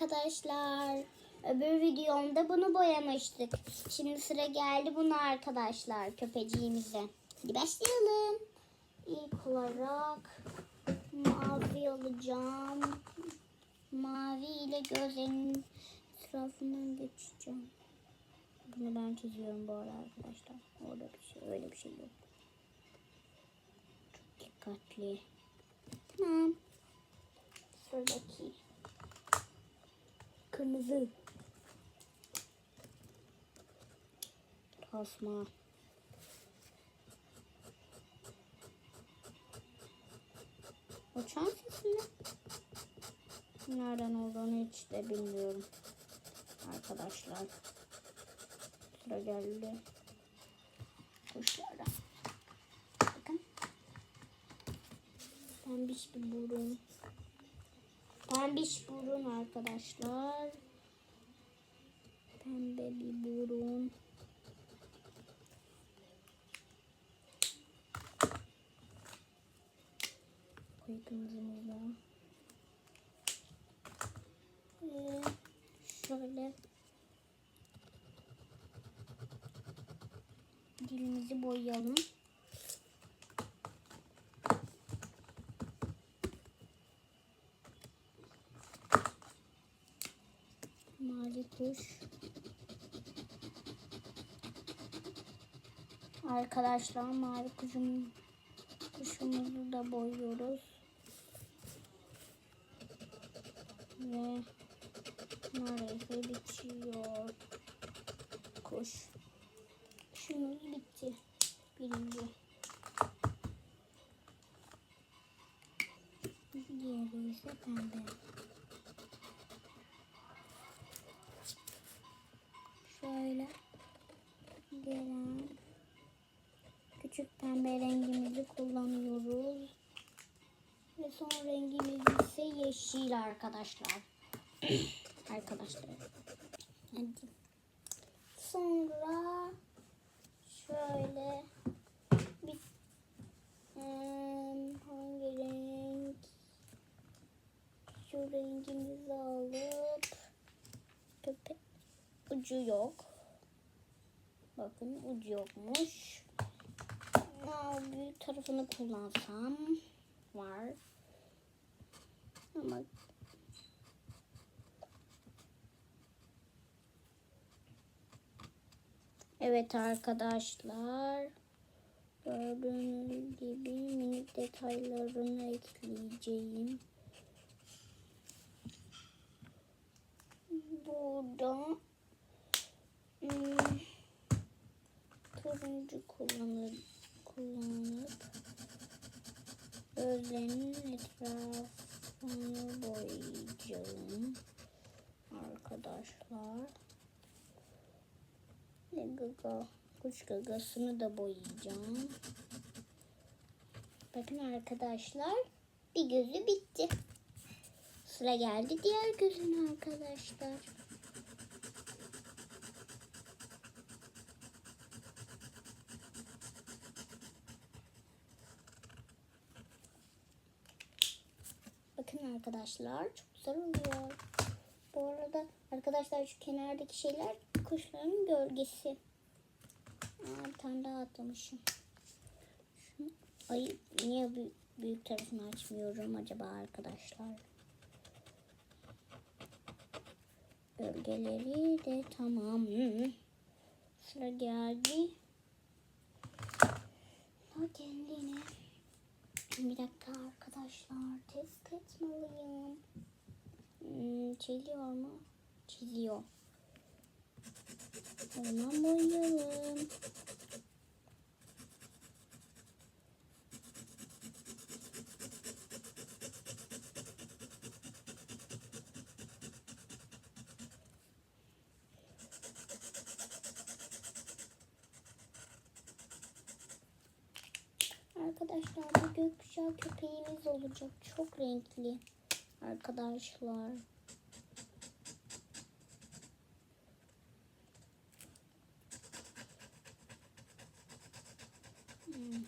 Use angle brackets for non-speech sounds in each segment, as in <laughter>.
arkadaşlar. Öbür videomda bunu boyamıştık. Şimdi sıra geldi buna arkadaşlar köpeciğimize. Hadi başlayalım. İlk olarak mavi alacağım. Mavi ile gözlerinin etrafından geçeceğim. Bunu ben çiziyorum bu arada arkadaşlar. Orada bir şey, öyle bir şey yok. Çok dikkatli. Tamam. Sıradaki. Kırmızı. Tasma. Uçan sesi mi? Nereden olduğunu hiç de bilmiyorum. Arkadaşlar. Sıra geldi. Kuşlara. Bakın. Pembiş bir burun. Pembiş burun arkadaşlar. Pembe bir burun. Da. Ee, şöyle dilimizi boyayalım. Mavi kuş. Arkadaşlar mavi kuşum, kuşumuzu da boyuyoruz. Ve neredeyse bitiyor. Kuş. Kuşumuz bitti. Birinci. Diğeri ise pembe. Yeşil arkadaşlar. <clears throat> arkadaşlar. Hadi. Sonra şöyle bir Em, hangi renk? Şu rengimizi alıp köpek ucu yok. Bakın ucu yokmuş. Büyük tarafını kullansam var. Ama Evet arkadaşlar. Gördüğünüz gibi minik detaylarını ekleyeceğim. Burada hmm, turuncu kullanır, kullanıp gözlerinin etrafını boyayacağım arkadaşlar. Ve gaga, kuş gagasını da boyayacağım. Bakın arkadaşlar bir gözü bitti. Sıra geldi diğer gözün arkadaşlar. Bakın arkadaşlar çok güzel oluyor. Bu arada arkadaşlar şu kenardaki şeyler kuşların gölgesi. Aa, bir tane daha atlamışım. Ay niye büyük, büyük tarafını açmıyorum acaba arkadaşlar? Gölgeleri de tamam. Sıra geldi. Ha kendine. Bir dakika arkadaşlar test etmeliyim. Hmm, çiziyor mu? Çiziyor. O zaman Arkadaşlar bu gökkuşağı köpeğimiz olacak. Çok renkli. Arkadaşlar. Hmm.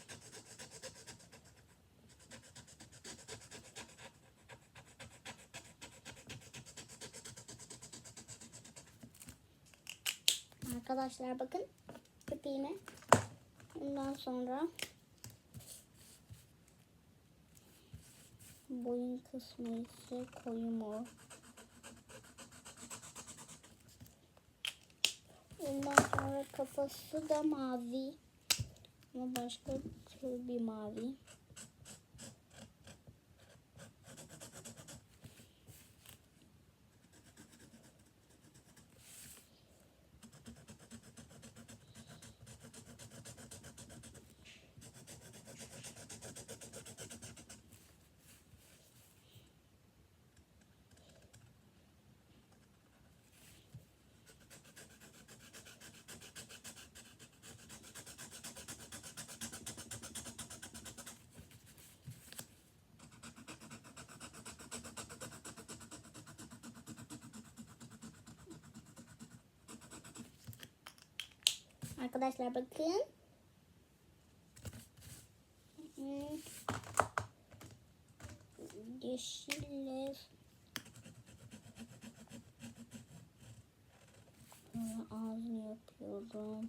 Arkadaşlar bakın köpeğime. Ondan sonra boyun kısmı ise koyu mor. Ondan sonra kafası da mavi. Ama başka bir mavi. Arkadaşlar bakın. Yeşille Böyle ağzını yapıyorum.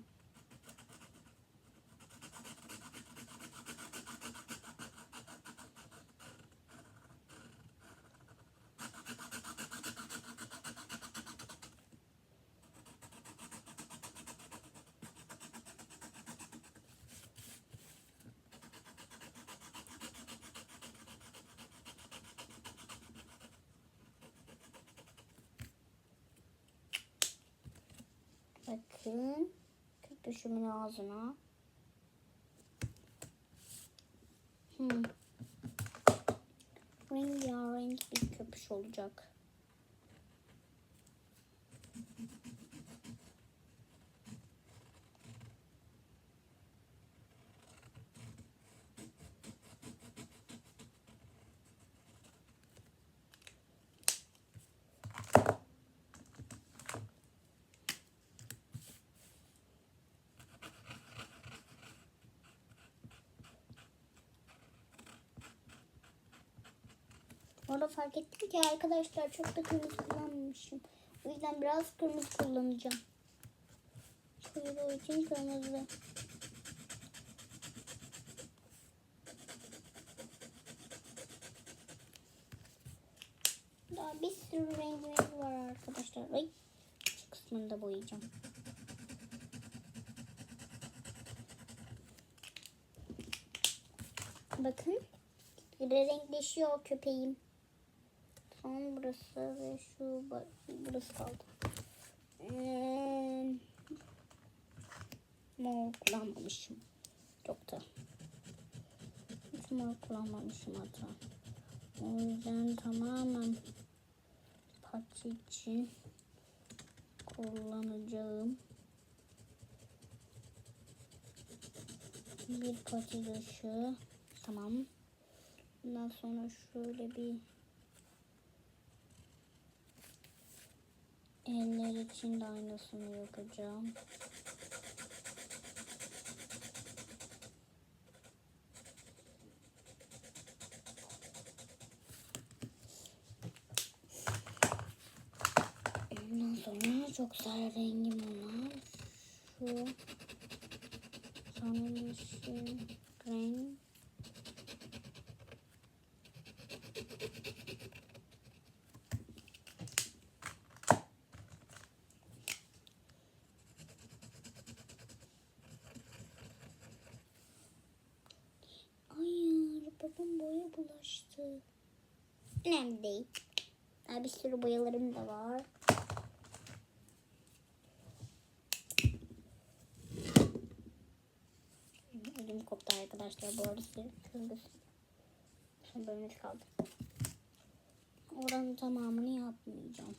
Bakın. Köpüşümün ağzına. Hmm. Rengarenk bir köpüş olacak. Orada fark ettim ki arkadaşlar çok da kırmızı kullanmamışım. O yüzden biraz kırmızı kullanacağım. Şöyle için kırmızı. Daha bir sürü rengimiz var arkadaşlar. Ay, kısmını da boyayacağım. Bakın. Renkleşiyor köpeğim. Son burası ve şu burası kaldı. Hmm. Mor kullanmamışım. Çok da. Hiç mor kullanmamışım hatta. O yüzden tamamen parça için kullanacağım. Bir parça dışı. Tamam. Bundan sonra şöyle bir eller için de aynısını yapacağım. Ondan sonra çok güzel rengim olan şu sanmışım renk bulaştı. Önemli değil. Daha bir sürü boyalarım da var. Elim koptu arkadaşlar bu arada kırmızı. Son bölümümüz kaldı. Oranın tamamını yapmayacağım.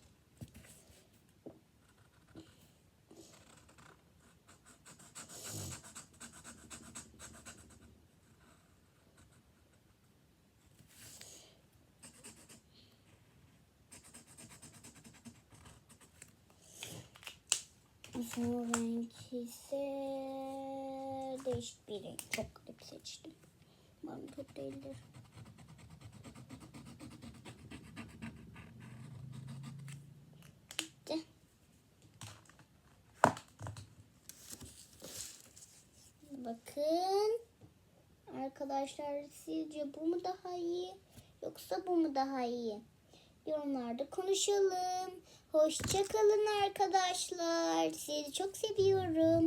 Şu renk ise değişik bir renk. Çok garip seçtim. Umarım çok değildir. Bitti. Bakın. Arkadaşlar sizce bu mu daha iyi? Yoksa bu mu daha iyi? Yorumlarda konuşalım. Hoşçakalın arkadaşlar. Sizi çok seviyorum.